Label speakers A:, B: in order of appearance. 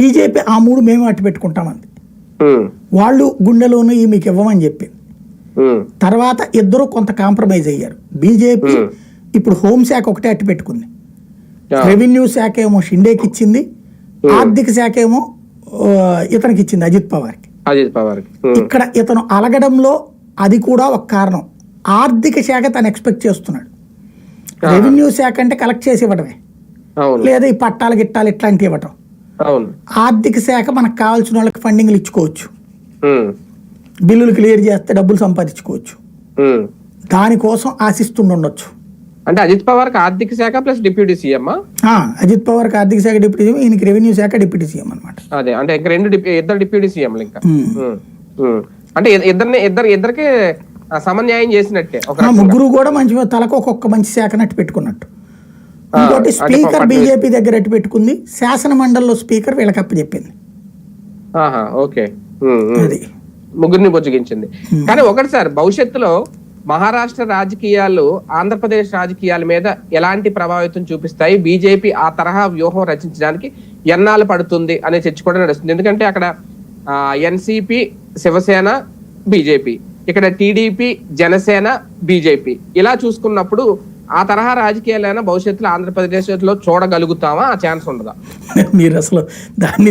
A: BJP ఆ మూడు మేము అట్టు పెట్టుకుంటామంది. వాళ్ళు గుండెలోను ఈ మీకు ఇవ్వమని చెప్పింది తర్వాత ఇద్దరు కొంత కాంప్రమైజ్ అయ్యారు. బీజేపీ. ఇప్పుడు హోంశాఖ ఒకటే అట్టు పెట్టుకుంది. రెవెన్యూ శాఖ ఏమో షిండేకి ఇచ్చింది. ఆర్థిక శాఖ ఏమో ఇతనికి ఇచ్చింది అజిత్ పవార్కి.
B: అజిత్ పవార్
A: ఇక్కడ ఇతను అలగడంలో అది కూడా ఒక కారణం. ఆర్థిక శాఖ తను ఎక్స్పెక్ట్ చేస్తున్నాడు. రెవెన్యూ శాఖ అంటే కలెక్ట్ చేసి ఇవ్వడమే. లేదా ఈ పట్టాలు గిట్టాలు ఇట్లాంటివి ఇవ్వటం. ఆర్థిక శాఖ మనకు కావాల్సిన వాళ్ళకి ఫండింగ్లు ఇచ్చుకోవచ్చు. బిల్లులు క్లియర్ చేస్తే డబ్బులు సంపాదించుకోవచ్చు. దానికోసం ఆశిస్తుండొచ్చు
B: అంటే అజిత్ పవార్ ఆర్థిక శాఖ ప్లస్ డిప్యూటీ సీఎం
A: అజిత్ పవార్కి ఆర్థిక శాఖ డిప్యూటీ సీఎం ఈయనకి రెవెన్యూ శాఖ డిప్యూటీ సీఎం అనమాట
B: అదే అంటే ఇంకా రెండు ఇద్దరు డిప్యూటీ సీఎంలు ఇంకా. అంటే ఇద్దరిని ఇద్దరు ఇద్దరికి సమన్యాయం చేసినట్టే.
A: ముగ్గురు కూడా మంచి తలకు ఒక్కొక్క మంచి శాఖ నట్టు పెట్టుకున్నట్టు. ఇంకోటి స్పీకర్ బీజేపీ దగ్గర అట్టు పెట్టుకుంది? శాసన మండలిలో స్పీకర్ వీళ్ళకి అప్పచెప్పింది.
B: ఆహా ఓకే.
A: అది.
B: ముగ్గురిని బుజ్జగించింది. కానీ ఒకటి సార్ భవిష్యత్తులో మహారాష్ట్ర రాజకీయాలు ఆంధ్రప్రదేశ్ రాజకీయాల మీద ఎలాంటి ప్రభావితం చూపిస్తాయి? బీజేపీ ఆ తరహా వ్యూహం రచించడానికి ఎన్నాళ్ళు పడుతుంది అనే చర్చ కూడా నడుస్తుంది. ఎందుకంటే అక్కడ ఎన్సిపి శివసేన బీజేపీ. ఇక్కడ టీడీపీ జనసేన బీజేపీ. ఇలా చూసుకున్నప్పుడు ఆ తరహా రాజకీయాలైనా భవిష్యత్తులో ఆంధ్రప్రదేశ్లో చూడగలుగుతామా? ఆ ఛాన్స్ ఉండదా?
A: మీరు అసలు దాన్ని